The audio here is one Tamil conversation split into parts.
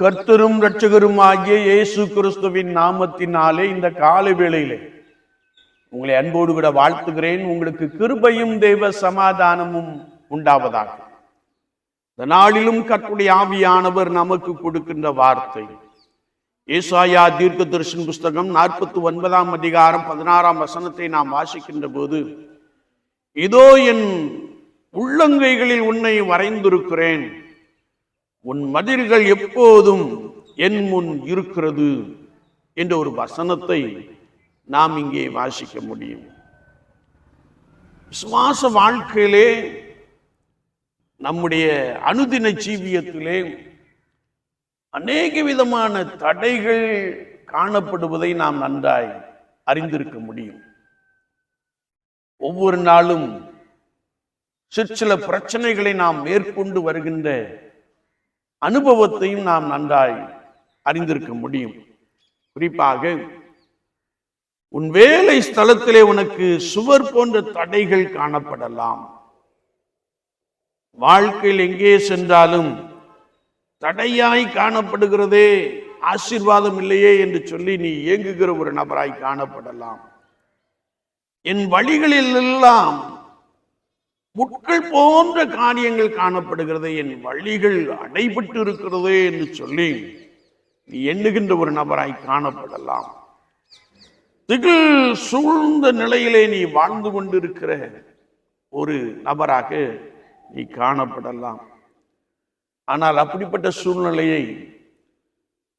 கர்த்தரும் இரட்சகரும் ஆகிய இயேசு கிறிஸ்துவின் நாமத்தினாலே இந்த காலை வேளையிலே உங்களை அன்போடு கூட வாழ்த்துகிறேன். உங்களுக்கு கிருபையும் தெய்வ சமாதானமும் உண்டாவதாக. இந்த நாளிலும் கற்றுடைய ஆவியானவர் நமக்கு கொடுக்கின்ற வார்த்தை. ஏசாயா தீர்க்க தரிசன புஸ்தகம் நாற்பத்தி ஒன்பதாம் அதிகாரம் பதினாறாம் வசனத்தை நாம் வாசிக்கின்ற போது இதோ என் உள்ளங்கைகளில் உன்னை வரைந்திருக்கிறேன். உன் மதில்கள் எப்போதும் என் முன் இருக்கிறது என்ற ஒரு வசனத்தை நாம் இங்கே வாசிக்க முடியும். விசுவாச வாழ்க்கையிலே நம்முடைய அனுதின ஜீவியத்திலே அநேக விதமான தடைகள் காணப்படுவதை நாம் நன்றாய் அறிந்திருக்க முடியும். ஒவ்வொரு நாளும் சிற்சில பிரச்சனைகளை நாம் மேற்கொண்டு வருகின்ற அனுபவத்தையும் நாம் நன்றாய் அறிந்திருக்க முடியும். குறிப்பாக உன் வேலை ஸ்தலத்திலே உனக்கு சுவர் போன்ற தடைகள் காணப்படலாம். வாழ்க்கையில் எங்கே சென்றாலும் தடையாய் காணப்படுகிறதே ஆசீர்வாதம் இல்லையே என்று சொல்லி நீ இயங்குகிற ஒரு நபராய் காணப்படலாம். என் வழிகளில் எல்லாம் முட்கள் போன்ற காரியங்கள் காணப்படுகிறது என் வழிகள் அடைபட்டு இருக்கிறதே என்று சொல்லி நீ எண்ணுகின்ற ஒரு நபராய் காணப்படலாம். திகில் சூழ்ந்த நிலையிலே நீ வாழ்ந்து கொண்டிருக்கிற ஒரு நபராக நீ காணப்படலாம். ஆனால் அப்படிப்பட்ட சூழ்நிலையை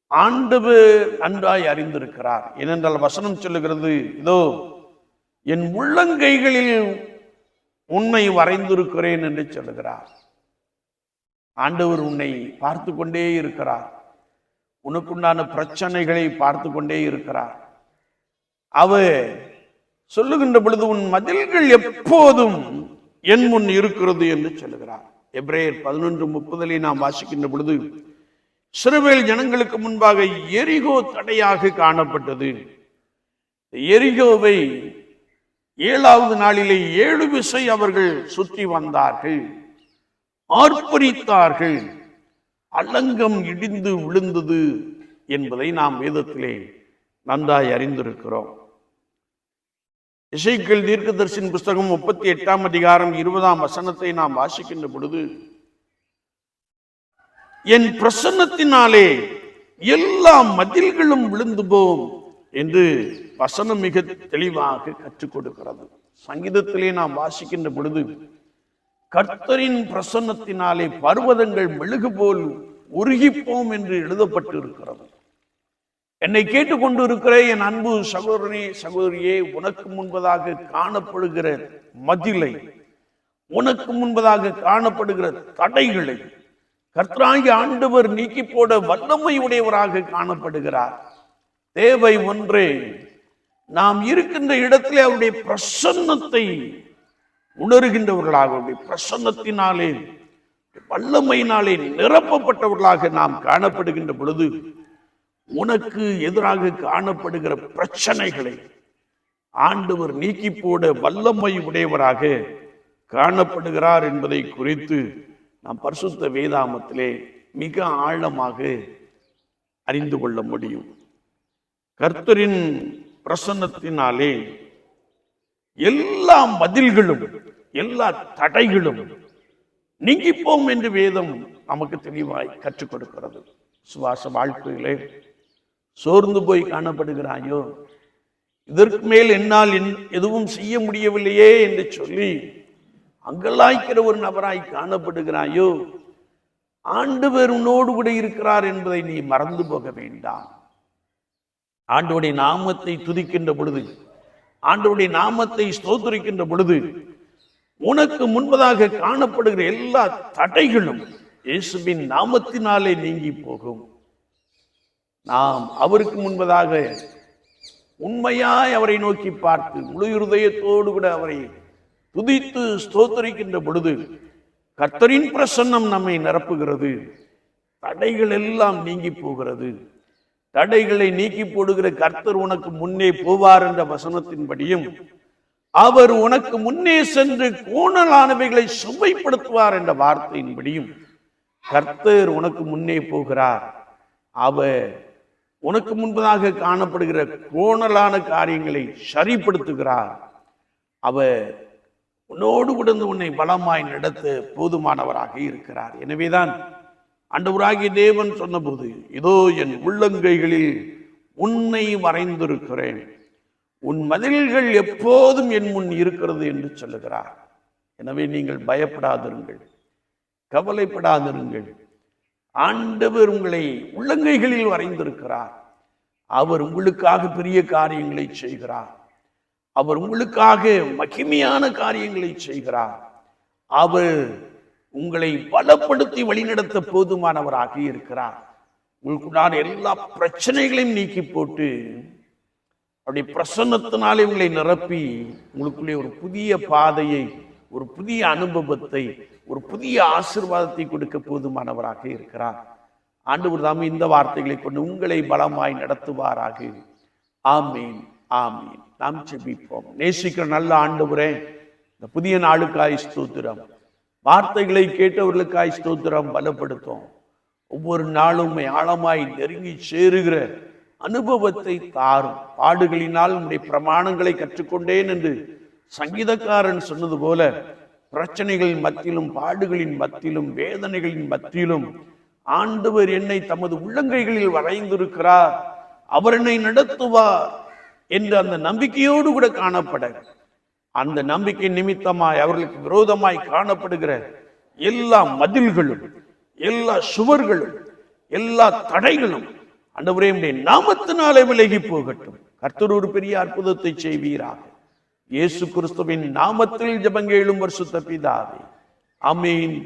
ஆண்டவர் நன்றாய் அறிந்திருக்கிறார். ஏனென்றால் வசனம் சொல்லுகிறது இதோ என் உள்ளங்கைகளில் உன்னை வரைந்திருக்கிறேன் என்று சொல்லுகிறார். ஆண்டவர் உன்னை பார்த்து கொண்டே இருக்கிறார். உனக்குண்டான பிரச்சனைகளை பார்த்து கொண்டே இருக்கிறார். அவர் சொல்லுகின்ற பொழுது உன் மதில்கள் எப்போதும் என் முன் இருக்கிறது என்று சொல்லுகிறார். எப்ரேயர் பதினொன்று முப்பதிலே நாம் வாசிக்கின்ற பொழுது சிறுவேல் ஜனங்களுக்கு முன்பாக எரிகோ தடையாக காணப்பட்டது. எரிகோவை ஏழாவது நாளிலே ஏழு விசை அவர்கள் சுற்றி வந்தார்கள். ஆர்ப்பரித்தார்கள். அலங்கம் இடிந்து விழுந்தது என்பதை நாம் வேதத்திலே நன்றாய் அறிந்திருக்கிறோம். இசைக்கள் தீர்க்கதரிசின் புஸ்தகம் முப்பத்தி எட்டாம் அதிகாரம் இருபதாம் வசனத்தை நாம் வாசிக்கின்ற பொழுது என் பிரசன்னத்தினாலே எல்லா மதில்களும் விழுந்து போம் என்று வசனம் மிக தெளிவாக கற்றுக் கொடுக்கிறது. சங்கீதத்திலே நாம் வாசிக்கின்ற பொழுது கர்த்தரின் பிரசன்னத்தினாலே பர்வதங்கள் மெழுகு போல் உருகிப்போம் என்று எழுதப்பட்டு இருக்கிறது என்னை கேட்டுக்கொண்டு இருக்கிற என் அன்பு சகோதரனே சகோதரியே உனக்கு முன்பதாக காணப்படுகிற மதிலை உனக்கு முன்பதாக காணப்படுகிற தடைகளை கர்த்தராகி ஆண்டவர் நீக்கி போட வல்லமை உடையவராக காணப்படுகிறார். தேவை ஒன்றே நாம் இருக்கின்ற இடத்திலே அவருடைய பிரசன்னத்தை உணர்கின்றவர்களாக அவருடைய பிரசன்னத்தினாலே வல்லமையினாலே நிரப்பப்பட்டவர்களாக நாம் காணப்படுகின்ற பொழுது உனக்கு எதிராக காணப்படுகிற பிரச்சனைகளை ஆண்டவர் நீக்கி போட வல்லமை உடையவராக காணப்படுகிறார் என்பதை குறித்து நாம் பரிசுத்த வேதாமத்திலே மிக ஆழமாக அறிந்து கொள்ள முடியும். கர்த்தரின் பிரசன்னத்தினாலே எல்லா மதில்களும் எல்லா தடைகளும் நீங்கிப்போம் என்று வேதம் நமக்கு தெளிவாய் கற்றுக் கொடுக்கிறது. சுவாச வாழ்க்கையிலே சோர்ந்து போய் காணப்படுகிறாயோ? இதற்கு மேல் என்னால் என்- எதுவும் செய்ய முடியவில்லையே என்று சொல்லி அங்கலாய்க்கிற ஒரு நபராய் காணப்படுகிறாயோ? ஆண்டு உன்னோடு கூட இருக்கிறார் என்பதை நீ மறந்து போக வேண்டாம். ஆண்டோடைய நாமத்தை துதிக்கின்ற பொழுது ஆண்டோடைய நாமத்தை ஸ்தோத்தரிக்கின்ற பொழுது உனக்கு முன்பதாக காணப்படுகிற எல்லா தடைகளும் இயேசுவின் நாமத்தினாலே நீங்கி போகும். நாம் அவருக்கு முன்பதாக உண்மையாய் அவரை நோக்கி பார்த்து முழு இருதயத்தோடு கூட அவரை துதித்து ஸ்தோத்தரிக்கின்ற பொழுது கர்த்தரின் பிரசன்னம் நம்மை நிரப்புகிறது. தடைகள் எல்லாம் நீங்கி போகிறது. தடைகளை நீக்கி போடுகிற கர்த்தர் உனக்கு முன்னே போவார் என்ற வசனத்தின்படியும் அவர் உனக்கு முன்னே சென்று கோணலானவைகளை சுவைப்படுத்துவார் என்ற வார்த்தையின்படியும் கர்த்தர் உனக்கு முன்னே போகிறார். அவர் உனக்கு முன்பதாக காணப்படுகிற கோணலான காரியங்களை சரிப்படுத்துகிறார். அவர் உன்னோடு கூட உன்னை பலமாய் நடத்த போதுமானவராக இருக்கிறார். எனவேதான் ஆண்டவராகிய தேவன் சொன்னபோது இதோ என் உள்ளங்கைகளில் உன்னை வரைந்திருக்கிறேன். உன் மதில்கள் எப்போதும் என் முன் இருக்கிறது என்று சொல்லுகிறார். எனவே நீங்கள் பயப்படாதிருங்கள். கவலைப்படாதிருங்கள். ஆண்டவர் உங்களை உள்ளங்கைகளில் வரைந்திருக்கிறார். அவர் உங்களுக்காக பெரிய காரியங்களை செய்கிறார். அவர் உங்களுக்காக மகிமையான காரியங்களை செய்கிறார். அவர் உங்களை பலப்படுத்தி வழிநடத்த போதுமானவராக இருக்கிறார். உங்களுக்குண்டான எல்லா பிரச்சனைகளையும் நீக்கி போட்டு அப்படி பிரசன்னத்தினாலே உங்களை நிரப்பி உங்களுக்குள்ளே ஒரு புதிய பாதையை ஒரு புதிய அனுபவத்தை ஒரு புதிய ஆசிர்வாதத்தை கொடுக்க போதுமானவராக இருக்கிறார். ஆண்டவர் தாமே இந்த வார்த்தைகளை கொண்டு உங்களை பலமாய் நடத்துவாராக. ஆமீன் ஆமீன். நாம் செபிப்போம் நேசிக்கிற நல்ல ஆண்டவரே இந்த புதிய நாளுக்காய் ஸ்தோத்திரம். வார்த்தைகளை கேட்டவர்களுக்காய் ஸ்தோத்திரம் பலப்படுத்தும். ஒவ்வொரு நாளும் ஆழமாய் நெருங்கி சேருகிற அனுபவத்தை தாரும். பாடுகளினால் உங்களுடைய பிரமாணங்களை கற்றுக்கொண்டேன் என்று சங்கீதக்காரன் சொன்னது போல பிரச்சனைகளின் மத்தியிலும் பாடுகளின் மத்தியிலும் வேதனைகளின் மத்தியிலும் ஆண்டவர் என்னை தமது உள்ளங்கைகளில் வரைந்திருக்கிறார். அவர் என்னை நடத்துவார் என்று அந்த நம்பிக்கையோடு கூட காணப்பட அந்த நம்பிக்கை நிமித்தமாய் அவர்களுக்கு விரோதமாய் காணப்படுகிற எல்லா மதில்களும் எல்லா சுவர்களும் எல்லா தடைகளும் ஆண்டவரே நாமத்தினாலே விலகி போகட்டும். கர்த்தர் ஒரு பெரிய அற்புதத்தை செய்வீராக. இயேசு கிறிஸ்துவின் நாமத்தில் ஜெபங்கேளும் வருஷத்த பிதாவே. அமீன்